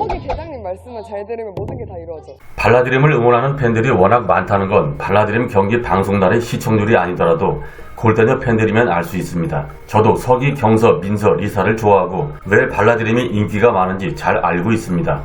거기 계장님 말씀을 잘 들으면 모든 게 다 이루어져. 발라드림을 응원하는 팬들이 워낙 많다는 건 발라드림 경기 방송날의 시청률이 아니더라도 골대녀 팬들이면 알 수 있습니다. 저도 서기, 경서, 민서, 리사를 좋아하고 왜 발라드림이 인기가 많은지 잘 알고 있습니다.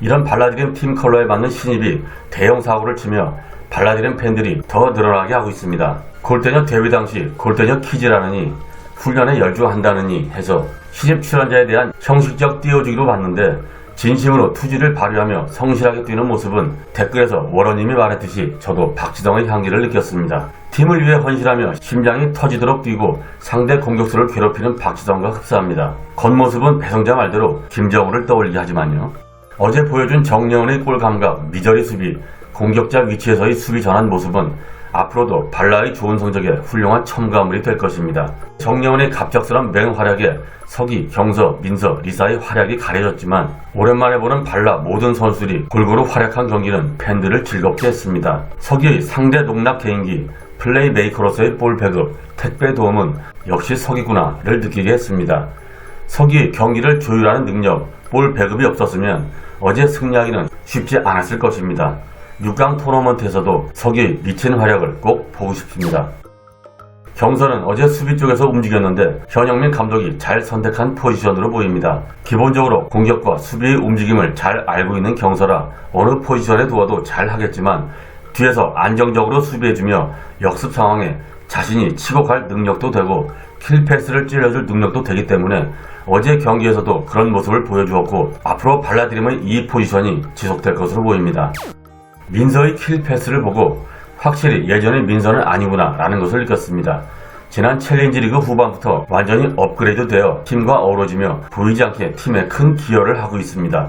이런 발라드림 팀 컬러에 맞는 신입이 대형 사고를 치며 발라드림 팬들이 더 늘어나게 하고 있습니다. 골대녀 데뷔 당시 골대녀 퀴즈라느니 훈련에 열중한다느니 해서 시집 출연자에 대한 형식적 띄워주기로 봤는데 진심으로 투지를 발휘하며 성실하게 뛰는 모습은 댓글에서 워러님이 말했듯이 저도 박지성의 향기를 느꼈습니다. 팀을 위해 헌신하며 심장이 터지도록 뛰고 상대 공격수를 괴롭히는 박지성과 흡사합니다. 겉모습은 배성자 말대로 김정우를 떠올리게 하지만요. 어제 보여준 정려운의 골 감각, 미저리 수비, 공격자 위치에서의 수비 전환 모습은 앞으로도 발라의 좋은 성적에 훌륭한 첨가물이 될 것입니다. 정려운의 갑작스런 맹활약에 서기, 경서, 민서, 리사의 활약이 가려졌지만 오랜만에 보는 발라 모든 선수들이 골고루 활약한 경기는 팬들을 즐겁게 했습니다. 서기의 상대 농락 개인기, 플레이메이커로서의 볼 배급, 택배 도움은 역시 서기구나를 느끼게 했습니다. 서기의 경기를 조율하는 능력, 볼 배급이 없었으면 어제 승리하기는 쉽지 않았을 것입니다. 6강 토너먼트에서도 서기의 미친 활약을 꼭 보고 싶습니다. 경선은 어제 수비 쪽에서 움직였는데 현영민 감독이 잘 선택한 포지션으로 보입니다. 기본적으로 공격과 수비의 움직임을 잘 알고 있는 경서라 어느 포지션에 두어도 잘 하겠지만 뒤에서 안정적으로 수비해주며 역습 상황에 자신이 치고 갈 능력도 되고 킬패스를 찔러줄 능력도 되기 때문에 어제 경기에서도 그런 모습을 보여주었고 앞으로 발라드림의 이 포지션이 지속될 것으로 보입니다. 민서의 킬 패스를 보고 확실히 예전의 민서는 아니구나 라는 것을 느꼈습니다. 지난 챌린지 리그 후반부터 완전히 업그레이드 되어 팀과 어우러지며 보이지 않게 팀에 큰 기여를 하고 있습니다.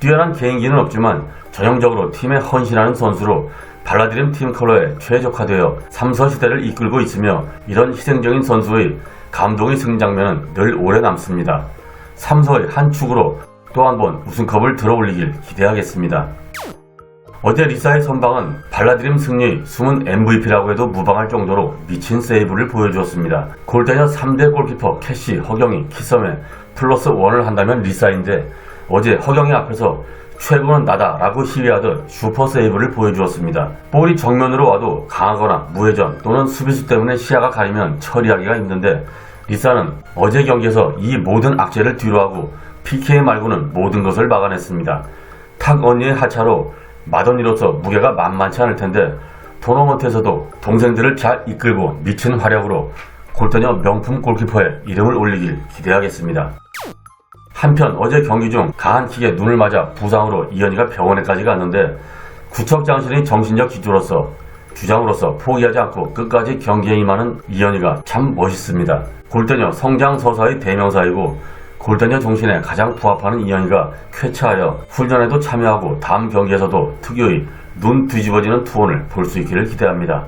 뛰어난 개인기는 없지만 전형적으로 팀에 헌신하는 선수로 발라드림 팀 컬러에 최적화되어 삼서 시대를 이끌고 있으며 이런 희생적인 선수의 감동의 승장면은 늘 오래 남습니다. 삼서의 한 축으로 또 한 번 우승컵을 들어올리길 기대하겠습니다. 어제 리사의 선방은 발라드림 승리 숨은 MVP라고 해도 무방할 정도로 미친 세이브를 보여주었습니다. 골대녀 3대 골키퍼 캐시, 허경이, 키썸에 플러스 원을 한다면 리사인데 어제 허경이 앞에서 최고는 나다 라고 시위하듯 슈퍼 세이브를 보여주었습니다. 볼이 정면으로 와도 강하거나 무회전 또는 수비수 때문에 시야가 가리면 처리하기가 힘든데 리사는 어제 경기에서 이 모든 악재를 뒤로하고 PK 말고는 모든 것을 막아냈습니다. 탁 언니의 하차로 맏언니로서 무게가 만만치 않을 텐데 토너먼트에서도 동생들을 잘 이끌고 미친 활약으로 골대녀 명품 골키퍼에 이름을 올리길 기대하겠습니다. 한편 어제 경기 중 강한 킥에 눈을 맞아 부상으로 이현이가 병원에까지 갔는데 구척장신의 정신적 기조로서 주장으로서 포기하지 않고 끝까지 경기에 임하는 이현이가 참 멋있습니다. 골대녀 성장서사의 대명사이고 골대녀 정신에 가장 부합하는 이현이가 쾌차하여 훈련에도 참여하고 다음 경기에서도 특유의 눈 뒤집어지는 투혼을 볼 수 있기를 기대합니다.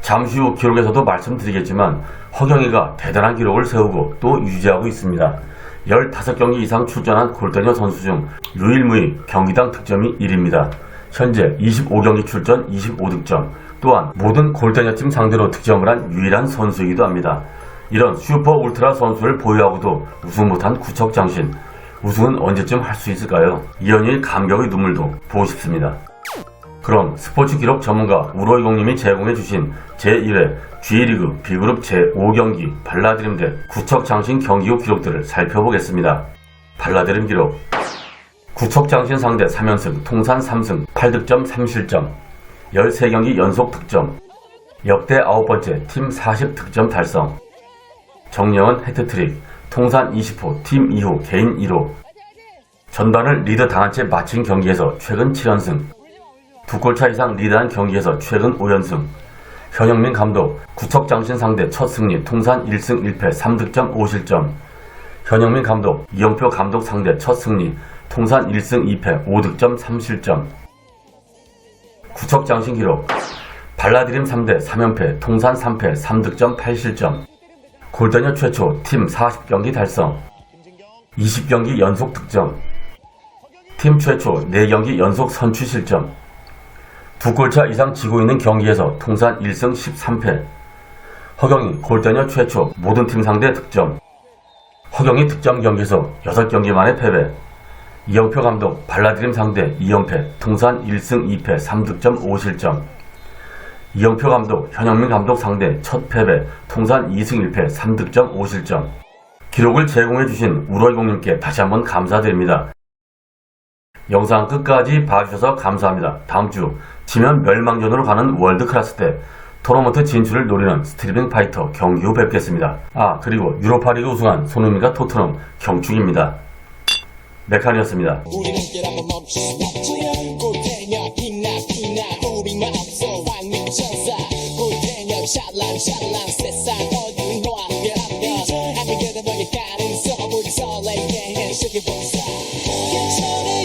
잠시 후 기록에서도 말씀드리겠지만 허경이가 대단한 기록을 세우고 또 유지하고 있습니다. 15경기 이상 출전한 골대녀 선수 중 유일무이 경기당 득점이 1입니다. 현재 25경기 출전 25득점, 또한 모든 골대녀 팀 상대로 득점을 한 유일한 선수이기도 합니다. 이런 슈퍼 울트라 선수를 보유하고도 우승 못한 구척장신, 우승은 언제쯤 할 수 있을까요? 이현희의 감격의 눈물도 보고 싶습니다. 그럼 스포츠 기록 전문가 우로이공님이 제공해주신 제1회 G리그 B그룹 제5경기 발라드림 대 구척장신 경기 후 기록들을 살펴보겠습니다. 발라드림 기록 구척장신 상대 3연승 통산 3승 8득점 3실점 13경기 연속 득점 역대 아홉 번째 팀 40득점 달성 정영은 해트트릭 통산 20호 팀 2호 개인 1호 전반을 리드 당한 채 마친 경기에서 최근 7연승 두 골차 이상 리드한 경기에서 최근 5연승. 현영민 감독 구척장신 상대 첫 승리 통산 1승 1패 3득점 5실점. 현영민 감독 이영표 감독 상대 첫 승리 통산 1승 2패 5득점 3실점. 구척장신 기록 발라드림 3대 3연패 통산 3패 3득점 8실점. 골대녀 최초 팀 40경기 달성. 20경기 연속 득점. 팀 최초 4경기 연속 선취 실점. 두 골차 이상 지고 있는 경기에서 통산 1승 13패. 허경이 골대녀 최초 모든 팀 상대 득점. 허경이 득점 경기에서 6경기 만에 패배. 이영표 감독 발라드림 상대 2연패 통산 1승 2패 3득점 5실점 이영표 감독 현영민 감독 상대 첫 패배 통산 2승 1패 3득점 5실점 기록을 제공해주신 우로이공님께 다시 한번 감사드립니다. 영상 끝까지 봐주셔서 감사합니다. 다음 주 지면 멸망전으로 가는 월드클래스 때 토너먼트 진출을 노리는 스트리밍 파이터 경기 후 뵙겠습니다. 아 그리고 유로파리그 우승한 손흥민과 토트넘 경축입니다. 메칸이었습니다. shot like a shot 샬랑 샬랑 세상 어디 놓아 그러면 아무게도 보니까 는 소문이 설레게 해주기 보자 괜찮아